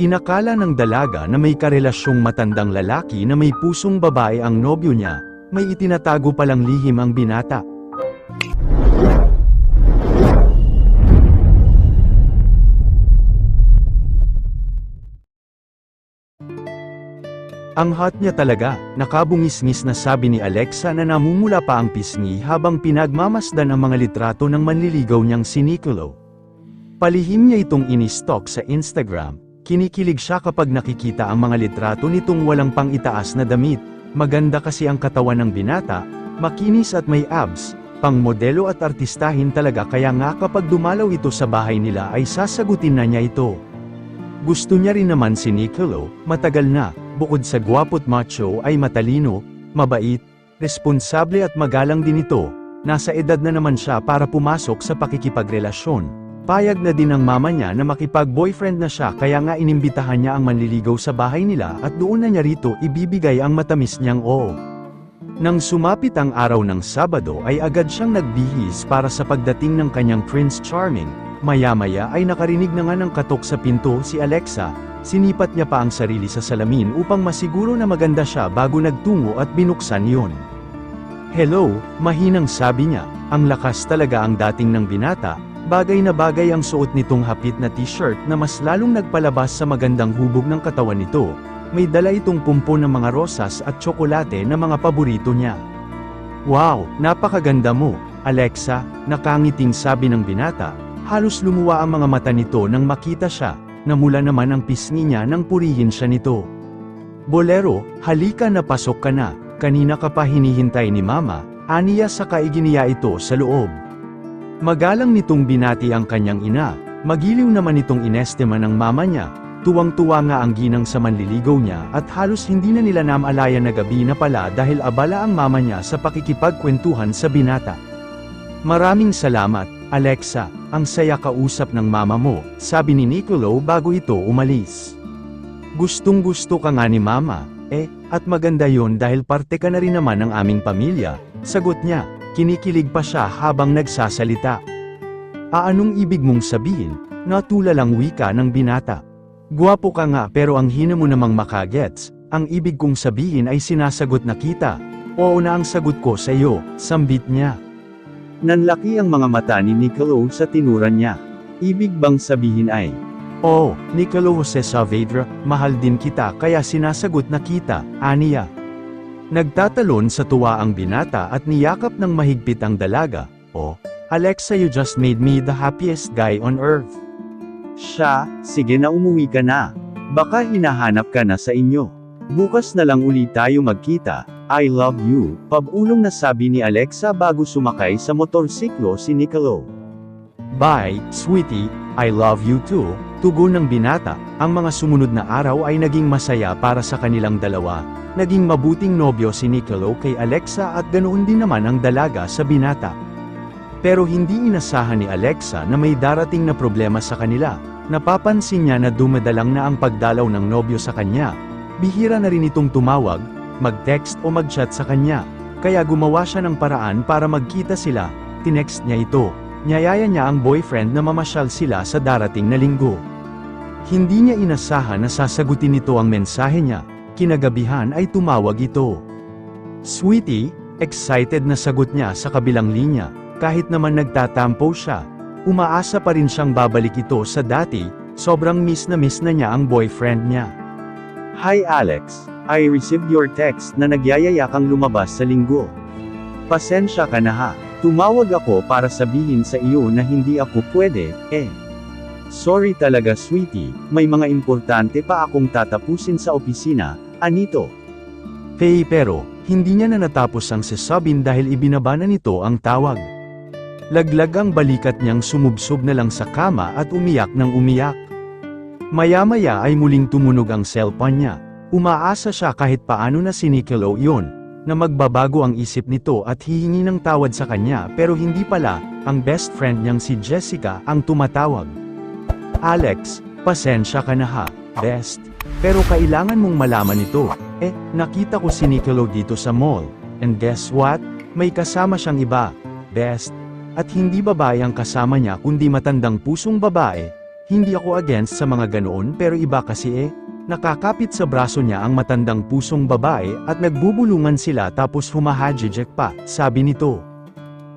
Inakala ng dalaga na may karelasyong matandang lalaki na may pusong babae ang nobyo niya, may itinatago palang lihim ang binata. Ang hot niya talaga, nakabungis-ngis na sabi ni Alexa na namumula pa ang pisngi habang pinagmamasdan ang mga litrato ng manliligaw niyang si Nicolo. Palihim niya itong in-stalk sa Instagram, kinikilig siya kapag nakikita ang mga litrato nitong walang pang itaas na damit, maganda kasi ang katawan ng binata, makinis at may abs, pang modelo at artistahin talaga kaya nga kapag dumalaw ito sa bahay nila ay sasagutin na niya ito. Gusto niya rin naman si Nicolo, matagal na, bukod sa gwapo't macho ay matalino, mabait, responsable at magalang din ito, nasa edad na naman siya para pumasok sa pakikipagrelasyon. Payag na din ang mama niya na makipag-boyfriend na siya kaya nga inimbitahan niya ang manliligaw sa bahay nila at doon na niya rito ibibigay ang matamis niyang oo. Nang sumapit ang araw ng Sabado ay agad siyang nagbihis para sa pagdating ng kanyang Prince Charming, Maya-maya ay nakarinig na nga ng katok sa pinto si Alexa, sinipat niya pa ang sarili sa salamin upang masiguro na maganda siya bago nagtungo at binuksan yon. Hello, mahinang sabi niya, ang lakas talaga ang dating ng binata, bagay na bagay ang suot nitong hapit na t-shirt na mas lalong nagpalabas sa magandang hubog ng katawan nito, may dala itong pumpo ng mga rosas at tsokolate na mga paborito niya. Wow, napakaganda mo, Alexa, nakangiting sabi ng binata, Halos lumuwa ang mga mata nito nang makita siya, namula naman ang pisngi niya nang purihin siya nito. Bolero, halika na pasok ka na, kanina ka pa hinihintay ni mama, aniya sa kaiginiya ito sa loob. Magalang nitong binati ang kanyang ina, magiliw naman itong inestima ng mama niya, tuwang-tuwa nga ang ginang sa manliligaw niya at halos hindi na nila namalaya na gabi na pala dahil abala ang mama niya sa pakikipagkwentuhan sa binata. Maraming salamat, Alexa, ang saya kausap ng mama mo, sabi ni Nicolo bago ito umalis. Gustong gusto ka nga ni mama, eh, at maganda yon dahil parte ka na rin naman ng aming pamilya, sagot niya, kinikilig pa siya habang nagsasalita. Aanong ibig mong sabihin, natula lang wika ng binata. Guwapo ka nga pero ang hina mo namang makagets, ang ibig kong sabihin ay sinasagot na kita. Oo na ang sagot ko sa iyo, sambit niya. Nanlaki ang mga mata ni Nicolo sa tinuran niya. Ibig bang sabihin ay, Oh, Nicolo Jose Saavedra, mahal din kita kaya sinasagot na kita, aniya. Nagtatalon sa tuwa ang binata at niyakap ng mahigpit ang dalaga, Oh, Alexa you just made me the happiest guy on earth. Siya, sige na umuwi ka na. Baka hinahanap ka na sa inyo. Bukas na lang uli tayo magkita, I love you, pabulong na sabi ni Alexa bago sumakay sa motorsiklo si Nicolo. Bye, sweetie, I love you too, tugon ng binata, ang mga sumunod na araw ay naging masaya para sa kanilang dalawa, naging mabuting nobyo si Nicolo kay Alexa at ganoon din naman ang dalaga sa binata. Pero hindi inasahan ni Alexa na may darating na problema sa kanila, napapansin niya na dumadalang na ang pagdalaw ng nobyo sa kanya, bihira na rin itong tumawag, mag-text o mag-chat sa kanya, kaya gumawa siya ng paraan para magkita sila, tinext niya ito, niyayaya niya ang boyfriend na mamasyal sila sa darating na linggo. Hindi niya inasahan na sasagutin nito ang mensahe niya, kinagabihan ay tumawag ito. Sweetie, excited na sagot niya sa kabilang linya, kahit naman nagtatampo siya, umaasa pa rin siyang babalik ito sa dati, sobrang miss na miss na niya ang boyfriend niya. Hi Alex, I received your text na nagyayaya kang lumabas sa linggo. Pasensya ka na ha, tumawag ako para sabihin sa iyo na hindi ako pwede, eh. Sorry talaga sweetie, may mga importante pa akong tatapusin sa opisina, anito. Hey pero, hindi niya na natapos ang sasabin dahil ibinaba na nito ang tawag. Laglag ang balikat niyang sumubsob na lang sa kama at umiyak ng umiyak. Maya-maya ay muling tumunog ang cellphone niya. Umaasa siya kahit paano na si Nicolo yun, na magbabago ang isip nito at hihingi ng tawad sa kanya pero hindi pala, ang best friend niyang si Jessica ang tumatawag. Alex, pasensya ka na ha, best. Pero kailangan mong malaman ito. Eh, nakita ko si Nicolo dito sa mall. And guess what? May kasama siyang iba. Best. At hindi babae ang kasama niya kundi matandang pusong babae. hindi ako against sa mga ganoon pero iba kasi eh. Nakakapit sa braso niya ang matandang pusong babae at nagbubulungan sila tapos humahajijek pa, sabi nito.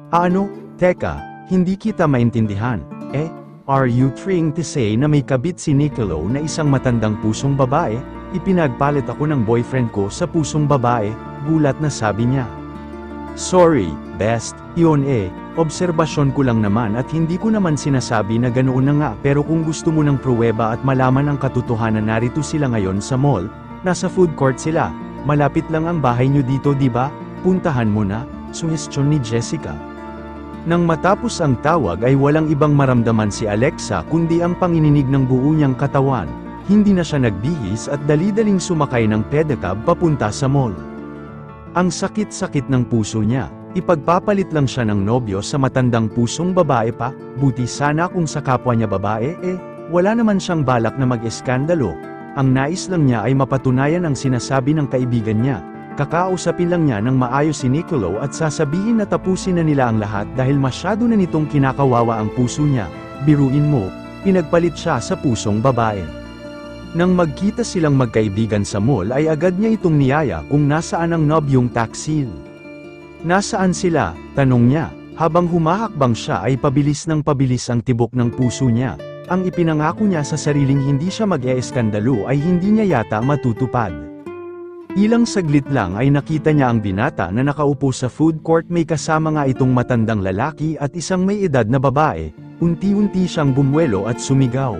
Ano, teka, hindi kita maintindihan, eh, are you trying to say na may kabit si Nicolo na isang matandang pusong babae? Ipinagpalit ako ng boyfriend ko sa pusong babae, gulat na sabi niya. Sorry, best, yun eh, obserbasyon ko lang naman at hindi ko naman sinasabi na ganoon na nga pero kung gusto mo ng pruweba at malaman ang katotohanan narito sila ngayon sa mall, nasa food court sila, malapit lang ang bahay nyo dito di ba? Puntahan mo na, suhestyon ni Jessica. Nang matapos ang tawag ay walang ibang maramdaman si Alexa kundi ang pangininig ng buo niyang katawan, hindi na siya nagbihis at dali-daling sumakay ng pedicab papunta sa mall. Ang sakit-sakit ng puso niya, ipagpapalit lang siya ng nobyo sa matandang pusong babae pa, buti sana kung sa kapwa niya babae eh, wala naman siyang balak na mag-eskandalo. Ang nais lang niya ay mapatunayan ang sinasabi ng kaibigan niya. Kakausapin lang niya ng maayos si Nicolo at sasabihin na tapusin na nila ang lahat dahil masyado na nitong kinakawawa ang puso niya. Biruin mo, pinagpalit siya sa pusong babae. Nang magkita silang magkaibigan sa mall ay agad niya itong niyaya kung nasaan ang nobyong taksil. Nasaan sila? Tanong niya. Habang humahakbang siya ay pabilis ng pabilis ang tibok ng puso niya. Ang ipinangako niya sa sariling hindi siya mag-eeskandalo ay hindi niya yata matutupad. Ilang saglit lang ay nakita niya ang binata na nakaupo sa food court may kasama nga itong matandang lalaki at isang may edad na babae, unti-unti siyang bumwelo at sumigaw.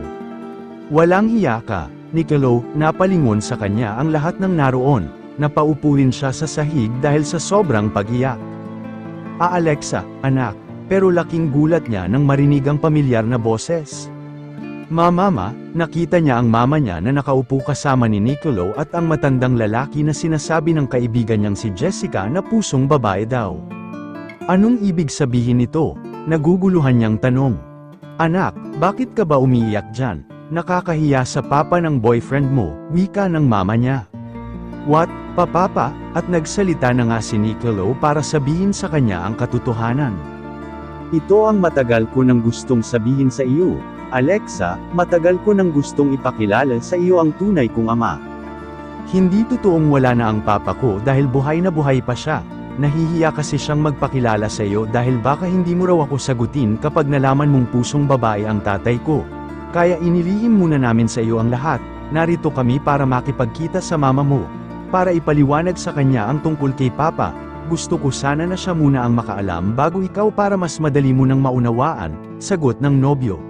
Walang hiya ka, Nicolo, napalingon sa kanya ang lahat ng naroon, napaupuin siya sa sahig dahil sa sobrang pag-iyak. Ah Alexa, anak, pero laking gulat niya nang marinig ang pamilyar na boses. Mamama, nakita niya ang mama niya na nakaupo kasama ni Nicolo at ang matandang lalaki na sinasabi ng kaibigan niyang si Jessica na pusong babae daw. Anong ibig sabihin nito? Naguguluhan niyang tanong. Anak, bakit ka ba umiiyak dyan? Nakakahiya sa papa ng boyfriend mo, wika ng mama niya. What, papapa? At nagsalita na nga si Nicolo para sabihin sa kanya ang katotohanan. Ito ang matagal ko nang gustong sabihin sa iyo, Alexa, matagal ko nang gustong ipakilala sa iyo ang tunay kong ama. Hindi totoong wala na ang papa ko dahil buhay na buhay pa siya. Nahihiya kasi siyang magpakilala sa iyo dahil baka hindi mo raw ako sagutin kapag nalaman mong pusong babae ang tatay ko. Kaya inilihim muna namin sa iyo ang lahat, narito kami para makipagkita sa mama mo. Para ipaliwanag sa kanya ang tungkol kay papa, gusto ko sana na siya muna ang makaalam bago ikaw para mas madali mo nang maunawaan, sagot ng nobyo.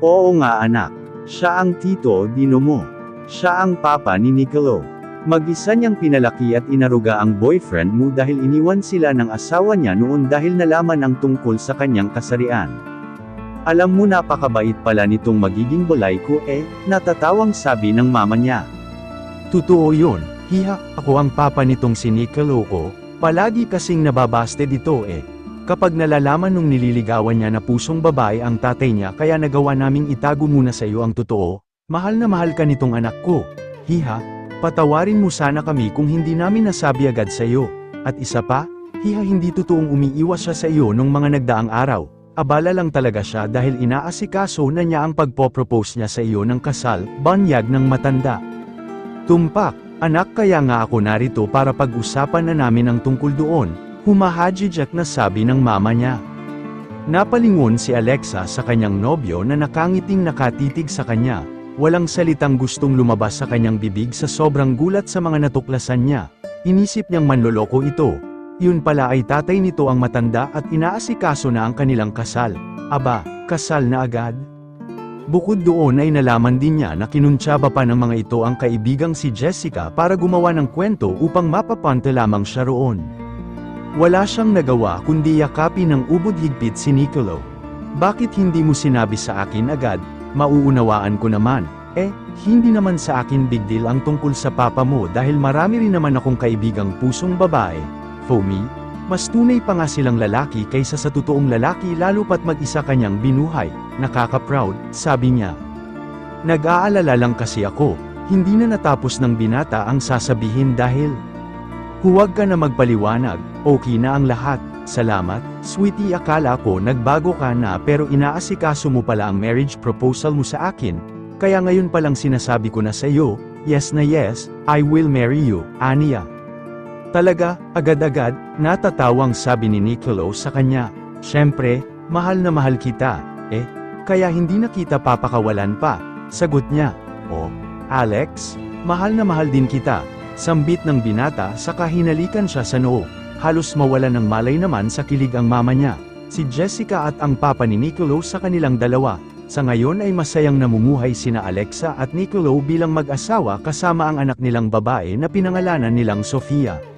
Oo nga anak, siya ang tito dino mo. Siya ang papa ni Nicolo. Mag-isa niyang pinalaki at inaruga ang boyfriend mo dahil iniwan sila ng asawa niya noon dahil nalaman ang tungkol sa kanyang kasarian. Alam mo napakabait pala nitong magiging bulay ko eh, natatawang sabi ng mama niya. Totoo yun, hiha, ako ang papa nitong si Nicolo palagi kasing nababaste dito eh. Kapag nalalaman nung nililigawan niya na pusong babae ang tatay niya kaya nagawa naming itago muna sa iyo ang totoo, mahal na mahal ka nitong anak ko. Hiha, patawarin mo sana kami kung hindi namin nasabi agad sa iyo. At isa pa, hiha hindi totoong umiiwas siya sa iyo nung mga nagdaang araw. Abala lang talaga siya dahil inaasikaso na niya ang pagpopropose niya sa iyo ng kasal, banyag ng matanda. Tumpak, anak kaya nga ako narito para pag-usapan na namin ang tungkol doon, humahajijak na sabi ng mama niya. Napalingon si Alexa sa kanyang nobyo na nakangiting nakatitig sa kanya, walang salitang gustong lumabas sa kanyang bibig sa sobrang gulat sa mga natuklasan niya. Inisip niyang manloloko ito. Yun pala ay tatay nito ang matanda at inaasikaso na ang kanilang kasal. Aba, kasal na agad? Bukod doon ay nalaman din niya na kinuntsaba pa ng mga ito ang kaibigang si Jessica para gumawa ng kwento upang mapapante lamang siya roon. Wala siyang nagawa kundi yakapin ng ubod higpit si Nicolo. Bakit hindi mo sinabi sa akin agad, mauunawaan ko naman, eh, hindi naman sa akin big deal ang tungkol sa papa mo dahil marami rin naman akong kaibigang pusong babae, for me, mas tunay pa nga silang lalaki kaysa sa totoong lalaki lalo pat mag-isa kanyang binuhay, nakaka-proud, sabi niya. Nag-aalala lang kasi ako, hindi na natapos ng binata ang sasabihin dahil Huwag ka na magpaliwanag, okay na ang lahat, Salamat, sweetie akala ko nagbago ka na pero inaasikaso mo pala ang marriage proposal mo sa akin, kaya ngayon palang sinasabi ko na sa iyo, yes na yes, I will marry you, Ania. Talaga, agad-agad, natatawang sabi ni Nicolo sa kanya, Siyempre, mahal na mahal kita, eh, kaya hindi na kita papakawalan pa, sagot niya, Oh, Alex, mahal na mahal din kita, sambit ng binata sa kahinalikan siya sa noo, halos mawala ng malay naman sa kilig ang mama niya, si Jessica at ang papa ni Nicolo sa kanilang dalawa, sa ngayon ay masayang namumuhay sina Alexa at Nicolo bilang mag-asawa kasama ang anak nilang babae na pinangalanan nilang Sofia.